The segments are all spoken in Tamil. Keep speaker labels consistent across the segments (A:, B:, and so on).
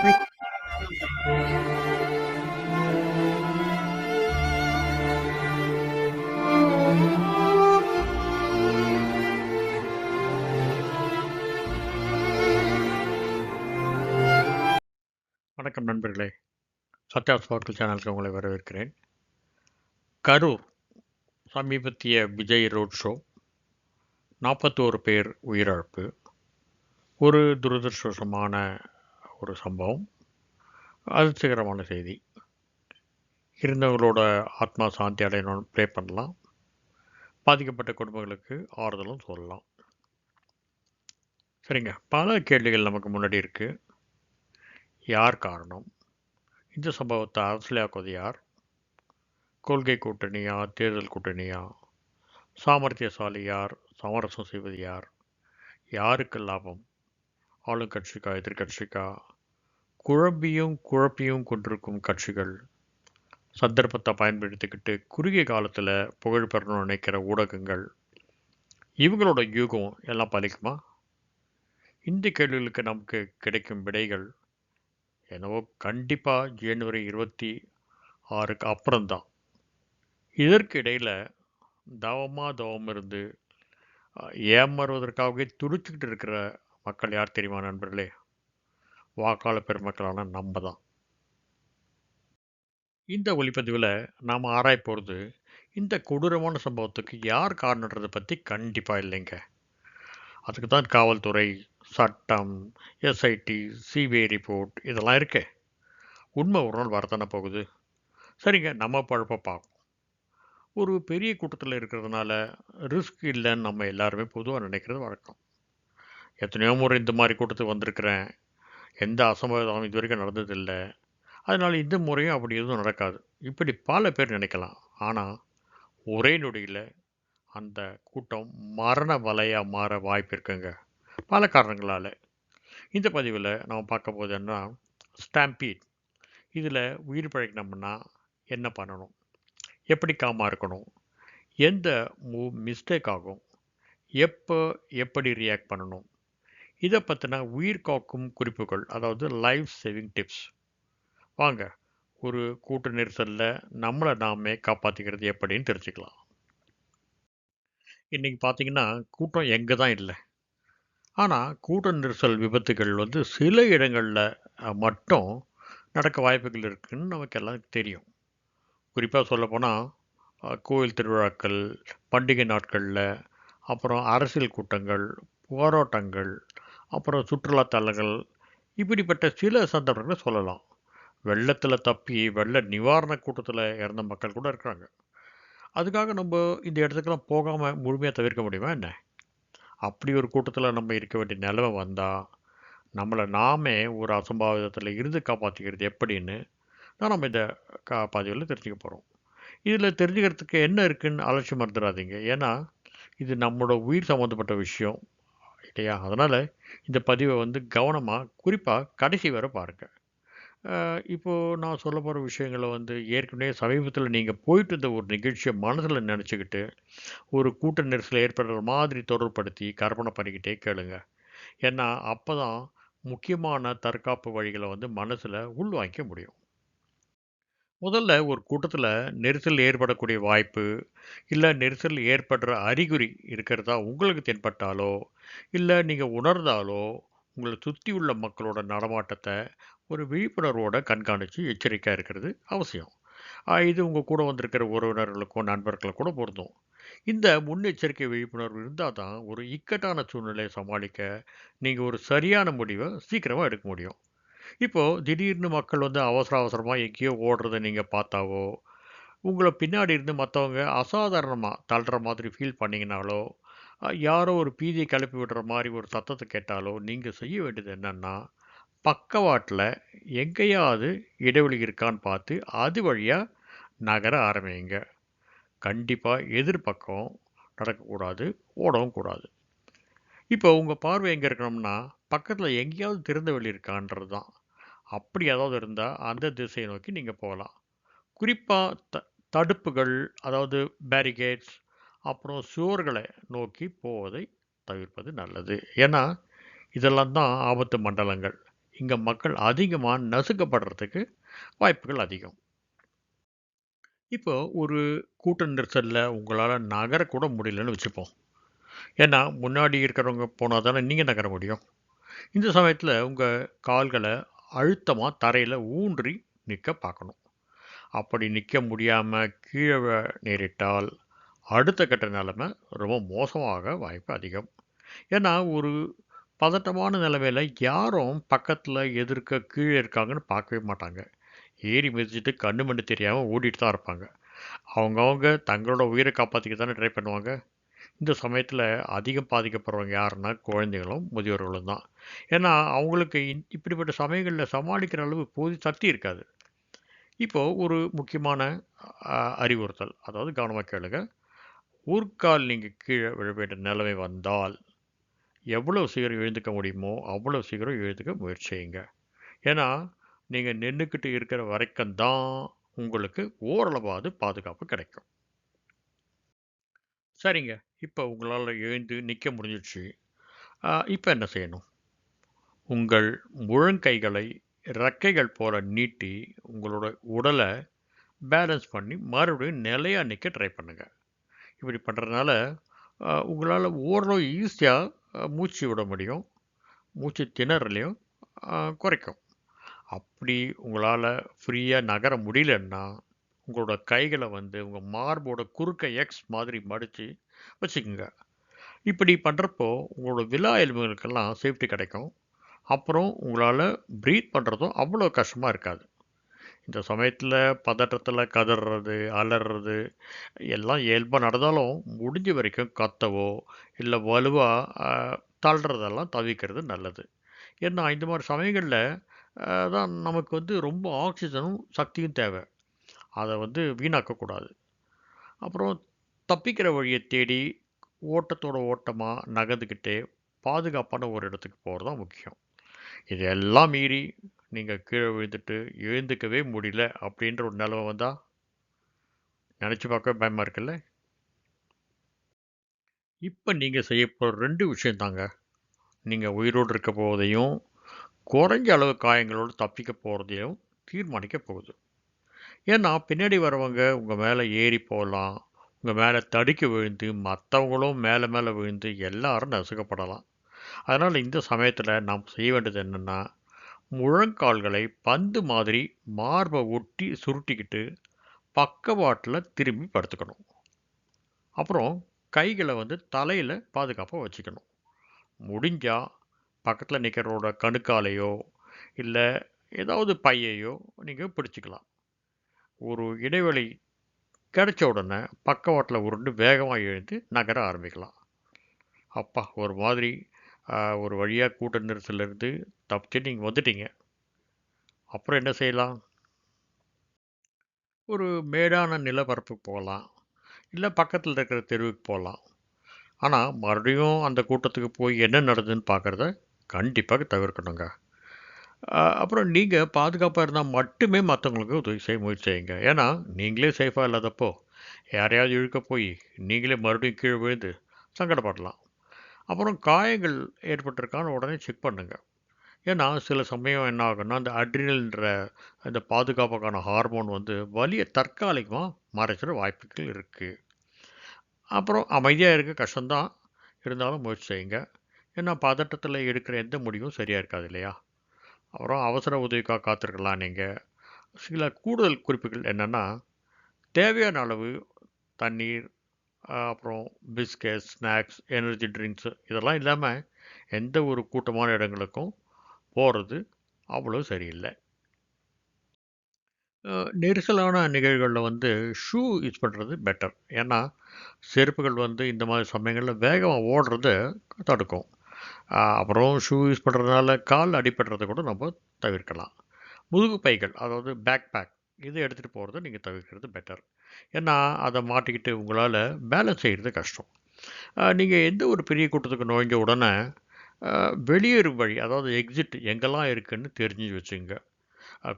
A: வணக்கம் நண்பர்களே. சத்யா ஸ்பார்க்கிள் சேனலுக்கு உங்களை வரவேற்கிறேன். கரூர் சமீபத்திய விஜய் ரோட் ஷோ நாற்பத்தோரு பேர் உயிரிழப்பு. ஒரு துரதிருஷ்டமான ஒரு சம்பவம். அதிர்ச்சிகரமான செய்தி. இருந்தவங்களோட ஆத்மா சாந்தி அடையணும்னு ப்ரே பண்ணலாம். பாதிக்கப்பட்ட குடும்பங்களுக்கு ஆறுதலும் சொல்லலாம். சரிங்க. பல கேள்விகள் நமக்கு முன்னாடி இருக்குது யார் காரணம்? இந்த சம்பவத்தை அரசியலாக்குவது யார் கொள்கை கூட்டணியா தேர்தல் கூட்டணியா சாமர்த்தியசாலி யார்? சமரசம் செய்வது யார்? யாருக்கு லாபம்? ஆளுங்கட்சிக்கா எதிர்கட்சிக்கா? குழம்பியும் குழப்பியும் கொண்டிருக்கும் கட்சிகள் சந்தர்ப்பத்தை பயன்படுத்திக்கிட்டு குறுகிய காலத்தில் புகழ் பெறணும்னு நினைக்கிற ஊடகங்கள் இவங்களோட யூகம் எல்லாம் பலிக்குமா? இந்த கேள்விகளுக்கு நமக்கு கிடைக்கும் விடைகள் என்னவோ கண்டிப்பாக ஜனவரி இருபத்தி ஆறுக்கு அப்புறம்தான். இதற்கு இடையில் தவமாக தவம் இருந்து ஏமாறுவதற்காகவே துடிச்சுக்கிட்டு இருக்கிற மக்கள் யார் தெரியுமா நண்பர்களே? வாக்காளர் பெருமக்களான நம்ம தான் இந்த ஒளிப்பதிவில் நாம் ஆராயப்போகிறது இந்த கொடூரமான சம்பவத்துக்கு யார் காரணன்றதை பற்றி கண்டிப்பாக இல்லைங்க. அதுக்கு தான் காவல்துறை சட்டம் எஸ்ஐடி சிபிஐ ரிப்போர்ட் இதெல்லாம் இருக்கே. உண்மை ஒரு நாள் வரத்தானே போகுது. சரிங்க நம்ம பழப்ப பார்ப்போம். ஒரு பெரிய கூட்டத்தில் இருக்கிறதுனால ரிஸ்க் இல்லைன்னு நம்ம எல்லாருமே பொதுவாக நினைக்கிறது வழக்கம். எத்தனையோ முறை இந்த மாதிரி கூட்டத்துக்கு வந்திருக்கிறேன். எந்த அசம்பாவிதம் இது வரைக்கும் நடந்ததில்லை. அதனால் இந்த முறையும் அப்படி எதுவும் நடக்காது. இப்படி பல பேர் நினைக்கலாம். ஆனால் ஒரே நொடியில் அந்த கூட்டம் மரண வலையாக மாற வாய்ப்பு இருக்குங்க. பல காரணங்களால். இந்த பதிவில் நம்ம பார்க்க போது என்ன ஸ்டாம்பீட். இதில் உயிர் பிழைக்கணும்னா என்ன பண்ணணும்? எப்படி காமாக இருக்கணும்? எந்த மூவ் மிஸ்டேக் ஆகும்? எப்போ எப்படி ரியாக்ட் பண்ணணும்? இதை பற்றின உயிர் காக்கும் குறிப்புகள் அதாவது லைஃப் சேவிங் டிப்ஸ் வாங்க ஒரு கூட்ட நெரிசலில் நம்மளை நாமே காப்பாற்றிக்கிறது எப்படின்னு தெரிஞ்சுக்கலாம். இன்றைக்கி பார்த்தீங்கன்னா கூட்டம் எங்கே தான் இல்லை. ஆனால் கூட்ட நெரிசல் விபத்துகள் வந்து சில இடங்களில் மட்டும் நடக்க வாய்ப்புகள் இருக்குதுன்னு நமக்கு எல்லாம் தெரியும். குறிப்பாக சொல்லப்போனால் கோயில் திருவிழாக்கள் பண்டிகை நாட்களில் அப்புறம் அரசியல் கூட்டங்கள் போராட்டங்கள் அப்புறம் சுற்றுலாத்தலங்கள் இப்படிப்பட்ட சில சந்தர்ப்பங்களை சொல்லலாம். வெள்ளத்தில் தப்பி வெள்ள நிவாரண கூட்டத்தில் இறந்த மக்கள் கூட இருக்கிறாங்க அதுக்காக நம்ம இந்த இடத்துக்கெல்லாம் போகாமல் முழுமையாக தவிர்க்க முடியுமா என்ன? அப்படி ஒரு கூட்டத்தில் நம்ம இருக்க வேண்டிய நிலவை வந்தால் நம்மளை நாமே ஒரு அசம்பாவிதத்தில் இருந்து காப்பாற்றிக்கிறது எப்படின்னு தான் நம்ம இந்த கா பதிவில் தெரிஞ்சுக்க போகிறோம் இதில் தெரிஞ்சுக்கிறதுக்கு என்ன இருக்குதுன்னு அலட்சியம் மறந்துடாதீங்க. ஏன்னா இது நம்மளோட உயிர் சம்மந்தப்பட்ட விஷயம். இல்லையா? அதனால் இந்த பதிவை வந்து கவனமாக குறிப்பாக கடைசி வரை பாருங்கள் இப்போது நான் சொல்ல போகிற விஷயங்களை வந்து ஏற்கனவே சமீபத்தில் நீங்கள் போயிட்டு இருந்த ஒரு நிகழ்ச்சியை மனசில் நினச்சிக்கிட்டு ஒரு கூட்ட நெரிசல் ஏற்படுற மாதிரி தொடர்படுத்தி கற்பனை பண்ணிக்கிட்டே கேளுங்க. ஏன்னா அப்போ தான் முக்கியமான தற்காப்பு வழிகளை வந்து மனசில் உள்வாங்கிக்க முடியும். முதல்ல ஒரு கூட்டத்தில் நெரிசல் ஏற்படக்கூடிய வாய்ப்பு இல்லை நெரிசல் ஏற்படுற அறிகுறி இருக்கிறதா உங்களுக்கு தென்பட்டாலோ இல்லை நீங்கள் உணர்ந்தாலோ உங்களை சுற்றி உள்ள மக்களோட நடமாட்டத்தை ஒரு விழிப்புணர்வோட கண்காணித்து எச்சரிக்கையாக இருக்கிறது அவசியம். இது உங்கள் கூட வந்திருக்கிற உறவினர்களுக்கும் நண்பர்களுக்கும் கூட பொருந்தும். இந்த முன்னெச்சரிக்கை விழிப்புணர்வு இருந்தால் தான் ஒரு இக்கட்டான சூழ்நிலையை சமாளிக்க நீங்கள் ஒரு சரியான முடிவை சீக்கிரமாக எடுக்க முடியும். இப்போது திடீர்னு மக்கள் வந்து அவசர அவசரமாக எங்கேயோ ஓடுறதை நீங்கள் பார்த்தாவோ உங்களை பின்னாடி இருந்து மற்றவங்க அசாதாரணமாக தள்ளுற மாதிரி ஃபீல் பண்ணிங்கனாலோ யாரோ ஒரு பீதியை கிளப்பி விடுற மாதிரி ஒரு சத்தத்தை கேட்டாலோ நீங்கள் செய்ய வேண்டியது என்னென்னா பக்கவாட்டில் எங்கேயாவது இடைவெளி இருக்கான்னு பார்த்து அது வழியாக நகர ஆரம்பிங்க. கண்டிப்பாக எதிர்பக்கம் நடக்கக்கூடாது ஓடவும் கூடாது. இப்போ உங்கள் பார்வை எங்கே இருக்கணும்னா பக்கத்தில் எங்கேயாவது திறந்த வெளி இருக்கான்றது தான் அப்படி ஏதாவது இருந்தால் அந்த திசையை நோக்கி நீங்கள் போகலாம். குறிப்பாக த தடுப்புகள் அதாவது பேரிகேட்ஸ் அப்புறம் சுவர்களை நோக்கி போவதை தவிர்ப்பது நல்லது. ஏன்னா இதெல்லாம் தான் ஆபத்து மண்டலங்கள். இங்கே மக்கள் அதிகமாக நசுக்கப்படுறதுக்கு வாய்ப்புகள் அதிகம். இப்போ ஒரு கூட்ட நெரிசலில் உங்களால் நகரக்கூட முடியலன்னு வச்சுப்போம். ஏன்னா முன்னாடி இருக்கிறவங்க போனால் தானே நீங்கள் நகர முடியும். இந்த சமயத்தில் உங்கள் கால்களை அழுத்தமாக தரையில் ஊன்றி நிற்க பார்க்கணும். அப்படி நிற்க முடியாமல் கீழே நேரிட்டால் அடுத்த கட்ட நிலைமை ரொம்ப மோசமாக வாய்ப்பு அதிகம். ஏன்னா ஒரு பதட்டமான நிலைமையில் யாரும் பக்கத்தில் எதிர்க்க கீழே இருக்காங்கன்னு பார்க்கவே மாட்டாங்க. ஏறி மிதிச்சிட்டு கண்ணு மண்ணு தெரியாமல் ஓடிட்டு தான் இருப்பாங்க. அவங்கவுங்க தங்களோட உயிரை காப்பாற்றிக்க தானே ட்ரை பண்ணுவாங்க. இந்த சமயத்தில் அதிகம் பாதிக்கப்படுறவங்க யாருன்னா குழந்தைகளும் முதியோர்களும் தான். ஏன்னா அவங்களுக்கு இப்படிப்பட்ட சமயங்களில் சமாளிக்கிற அளவு போதி சக்தி இருக்காது. இப்போது ஒரு முக்கியமான அ, அறிவுறுத்தல் அதாவது கவனமாக கேளுங்க. ஊர்க்கால் நீங்கள் கீழே விழ வேண்டிய நிலைமை வந்தால் எவ்வளோ சீக்கிரம் எழுந்துக்க முடியுமோ அவ்வளோ சீக்கிரம் எழுந்துக்க முயற்சி செய்யுங்க. ஏன்னா நீங்கள் நின்றுக்கிட்டு இருக்கிற வரைக்கும் தான் உங்களுக்கு ஓரளவாவது பாதுகாப்பு கிடைக்கும். சரிங்க. இப்போ உங்களால் எழுந்து நிற்க முடிஞ்சிடுச்சு. இப்போ என்ன செய்யணும்? உங்கள் முழங்கைகளை ரெக்கைகள் போல நீட்டி உங்களோட உடலை பேலன்ஸ் பண்ணி மறுபடியும் நிலையாக நிற்க ட்ரை பண்ணுங்க. இப்படி பண்ணுறதுனால உங்களால் ஓரளவு ஈஸியாக மூச்சு விட முடியும். மூச்சு திணறலையும் குறைக்கும். அப்படி உங்களால் ஃப்ரீயாக நகர முடியலன்னா உங்களோட கைகளை வந்து உங்கள் மார்போட குறுக்க எக்ஸ் மாதிரி மடித்து வச்சுக்கோங்க. இப்படி பண்ணுறப்போ உங்களோட விழா எலும்புகளுக்கெல்லாம் சேஃப்டி கிடைக்கும். அப்புறம் உங்களால் ப்ரீத் பண்ணுறதும் அவ்வளோ கஷ்டமாக இருக்காது. இந்த சமயத்தில் பதட்டத்தில் கதறது அலறது எல்லாம் இயல்பாக நடந்தாலும் முடிஞ்ச வரைக்கும் கத்தவோ இல்லை வலுவாக தள்ளுறதெல்லாம் தவிர்க்கிறது நல்லது. ஏன்னா இந்த மாதிரி சமயங்களில் தான் நமக்கு வந்து ரொம்ப ஆக்சிஜனும் சக்தியும் தேவை. அதை வந்து வீணாக்கக்கூடாது. அப்புறம் தப்பிக்கிற வழியை தேடி ஓட்டத்தோட ஓட்டமாக நகர்ந்துக்கிட்டே பாதுகாப்பான ஒரு இடத்துக்கு போகிறது தான் முக்கியம். இதெல்லாம் மீறி நீங்கள் கீழே விழுந்துட்டு எழுந்துக்கவே முடியல அப்படின்ற ஒரு நிலவை வந்தால் நினச்சி பார்க்க பயமாக இருக்குல்ல? இப்போ நீங்கள் செய்ய போகிற ரெண்டு விஷயந்தாங்க நீங்கள் உயிரோடு இருக்க போவதையும் குறைஞ்ச அளவு காயங்களோடு தப்பிக்க போகிறதையும் தீர்மானிக்க போகுது. ஏன்னா பின்னாடி வரவங்க உங்கள் மேலே ஏறி போகலாம் உங்கள் மேலே தடுக்கி விழுந்து மற்றவங்களும் மேலே மேலே விழுந்து எல்லாரும் நசுக்கப்படலாம். அதனால் இந்த சமயத்தில் நாம் செய்ய வேண்டியது என்னென்னா முழங்கால்களை பந்து மாதிரி மார்பை ஒட்டி சுருட்டிக்கிட்டு பக்கவாட்டில் திரும்பி படுத்துக்கணும். அப்புறம் கைகளை வந்து தலையில் பாதுகாப்பாக வச்சுக்கணும். முடிஞ்சால் பக்கத்தில் நிற்கிறோட கணுக்காலையோ இல்லை ஏதாவது பையையோ நீங்கள் பிடிச்சிக்கலாம். ஒரு இடைவெளி கிடைச்ச உடனே பக்கவாட்டில் உருண்டு வேகமாக எழுந்து நகர ஆரம்பிக்கலாம். அப்பா ஒரு மாதிரி ஒரு வழியாக கூட்ட நெரிசலிருந்து தப்பிச்சு நீங்கள் வந்துட்டீங்க. அப்புறம் என்ன செய்யலாம்? ஒரு மேடான நிலப்பரப்புக்கு போகலாம். இல்லை பக்கத்தில் இருக்கிற தெருவுக்கு போகலாம். ஆனால் மறுபடியும் அந்த கூட்டத்துக்கு போய் என்ன நடக்குதுன்னு பார்க்குறத கண்டிப்பாக தவிர்க்கணுங்க. அப்புறம் நீங்கள் பாதுகாப்பாக இருந்தால் மட்டுமே மற்றவங்களுக்கு உதவி செய்ய முயற்சி செய்யுங்க. ஏன்னா நீங்களே சேஃபாக இல்லாதப்போ யாரையாவது இழுக்க போய் நீங்களே மறுபடியும் கீழே விழுந்து சங்கடப்படலாம். அப்புறம் காயங்கள் ஏற்பட்டிருக்கான்னு உடனே செக் பண்ணுங்கள் ஏன்னா சில சமயம் என்ன ஆகும்னா அந்த அட்ரினல்ன்ற அந்த பாதுகாப்புக்கான ஹார்மோன் வந்து வலியை தற்காலிகமாக மறைச்சிட வாய்ப்புகள் இருக்குது அப்புறம் அமைதியாக இருக்க கஷ்டம்தான். இருந்தாலும் முயற்சி செய்யுங்க. ஏன்னா பதட்டத்தில் எடுக்கிற எந்த முடிவும் சரியாக இருக்காது இல்லையா? அப்புறம் அவசர உதவிக்காக காத்திருக்கலாம் நீங்கள் சில கூடுதல் குறிப்புகள் என்னென்னா தேவையான அளவு தண்ணீர் அப்புறம் பிஸ்கெட் ஸ்நாக்ஸ் எனர்ஜி ட்ரிங்க்ஸு இதெல்லாம் இல்லாமல் எந்த ஒரு கூட்டமான இடங்களுக்கும் போகிறது அவ்வளோ சரியில்லை. நெரிசலான நிகழ்வுகளில் வந்து ஷூ யூஸ் பண்ணுறது பெட்டர். ஏன்னா செருப்புகள் வந்து இந்த மாதிரி சமயங்களில் வேகமாக ஓடுறத தடுக்கும். அப்புறம் ஷூ யூஸ் பண்ணுறதுனால கால் அடிபடுறதை கூட நம்ம தவிர்க்கலாம். முதுகு பைகள் அதாவது பேக் பேக் இதை எடுத்துகிட்டு போகிறத நீங்கள் தவிர்க்கிறது பெட்டர் ஏன்னா அதை மாட்டிக்கிட்டு உங்களால் பேலன்ஸ் செய்கிறது கஷ்டம். நீங்கள் எந்த ஒரு பெரிய கூட்டத்துக்கு நுழைஞ்ச உடனே வெளியேறும் வழி அதாவது எக்ஸிட் எங்கெல்லாம் இருக்குதுன்னு தெரிஞ்சு வச்சுங்க.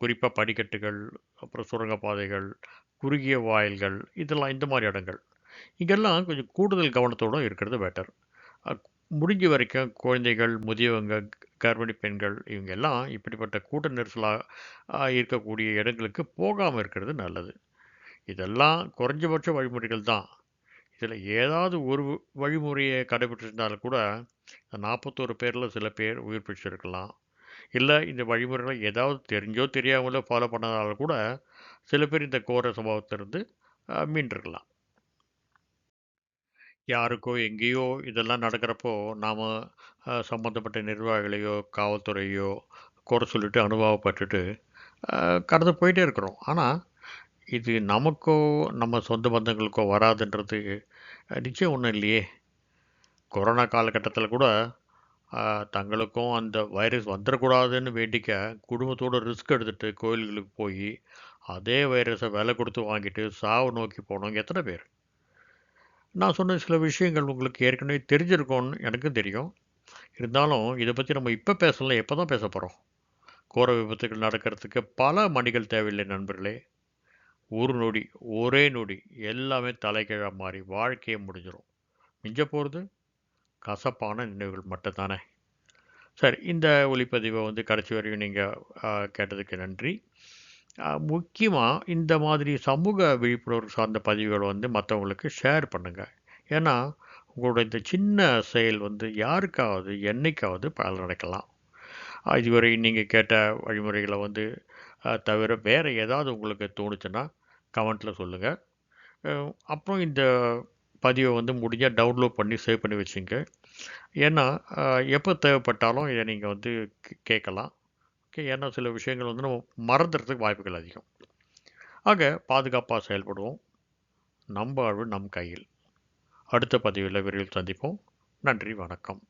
A: குறிப்பாக படிக்கட்டுகள் அப்புறம் சுரங்கப்பாதைகள் குறுகிய வாயில்கள் இதெல்லாம் இந்த மாதிரி இடங்கள். இங்கெல்லாம் கொஞ்சம் கூடுதல் கவனத்தோடு இருக்கிறது பெட்டர் முடிஞ்ச வரைக்கும் குழந்தைகள் முதியவங்க கர்ப்பிணி பெண்கள் இவங்க எல்லாம் இப்படிப்பட்ட கூட்ட நெரிசலாக இருக்கக்கூடிய இடங்களுக்கு போகாமல் இருக்கிறது நல்லது. இதெல்லாம் குறைஞ்சபட்ச வழிமுறைகள் தான். இதில் ஏதாவது ஒரு வழிமுறையை கடைபிடிச்சிருந்தாலும் கூட நாற்பத்தோரு பேரில் சில பேர் உயிர் பிடிச்சிருக்கலாம். இல்லை இந்த வழிமுறைகளை ஏதாவது தெரிஞ்சோ தெரியாமலோ ஃபாலோ பண்ணதால கூட சில பேர் இந்த கோர சம்பவத்திலிருந்து மீண்டிருக்கலாம். யாருக்கோ எங்கேயோ இதெல்லாம் நடக்கிறப்போ நாம் சம்மந்தப்பட்ட நிர்வாகிகளையோ காவல்துறையோ குறை சொல்லிட்டு அனுபவப்பட்டுட்டு கடந்து போயிட்டே இருக்கிறோம். ஆனால் இது நமக்கோ நம்ம சொந்த பந்தங்களுக்கோ வராதுன்றது நிச்சயம் ஒன்றும் இல்லையே. கொரோனா காலகட்டத்தில் கூட தங்களுக்கும் அந்த வைரஸ் வந்துடக்கூடாதுன்னு வேண்டிக்க குடும்பத்தோடு ரிஸ்க் எடுத்துகிட்டு கோயில்களுக்கு போய் அதே வைரஸை விலை கொடுத்து வாங்கிட்டு சாவு நோக்கி போனவங்க எத்தனை பேர்? நான் சொன்ன சில விஷயங்கள் உங்களுக்கு ஏற்கனவே தெரிஞ்சிருக்கோன்னு எனக்கும் தெரியும். இருந்தாலும் இதை பற்றி நம்ம இப்போ பேசல எப்போ தான் பேச போகிறோம் கோர விபத்துகள் நடக்கிறதுக்கு பல மணிகள் தேவையில்லை நண்பர்களே. ஒரு நொடி ஒரே நொடி எல்லாமே தலைகீழாக மாறி வாழ்க்கையே முடிஞ்சிடும் மிஞ்ச போகிறது கசப்பான நினைவுகள் மட்டும்தானே. சரி இந்த ஒளிப்பதிவை வந்து கடைசி வரையும் நீங்கள் கேட்டதுக்கு நன்றி. முக்கியமாக இந்த மாதிரி சமூக விழிப்புணர்வு சார்ந்த பதிவுகளை வந்து மற்றவங்களுக்கு ஷேர் பண்ணுங்கள் ஏன்னா உங்களோட இந்த சின்ன செயல் வந்து யாருக்காவது என்னைக்காவது பலன் நடக்கலாம் இதுவரை நீங்கள் கேட்ட வழிமுறைகளை வந்து தவிர வேறு ஏதாவது உங்களுக்கு தோணுச்சுன்னா கமெண்ட்டில் சொல்லுங்கள் அப்புறம் இந்த பதிவை வந்து முடிஞ்சால் டவுன்லோட் பண்ணி சேவ் பண்ணி வச்சுங்க. ஏன்னா எப்போ தேவைப்பட்டாலும் இதை நீங்கள் வந்து கே- கேட்கலாம். ஓகே ஏன்னா சில விஷயங்கள் வந்து நம்ம மறந்துடுறதுக்கு வாய்ப்புகள் அதிகம். ஆக பாதுகாப்பாக செயல்படுவோம். நம்ப அழு நம் கையில். அடுத்த பதிவில் விரைவில் சந்திப்போம். நன்றி வணக்கம்.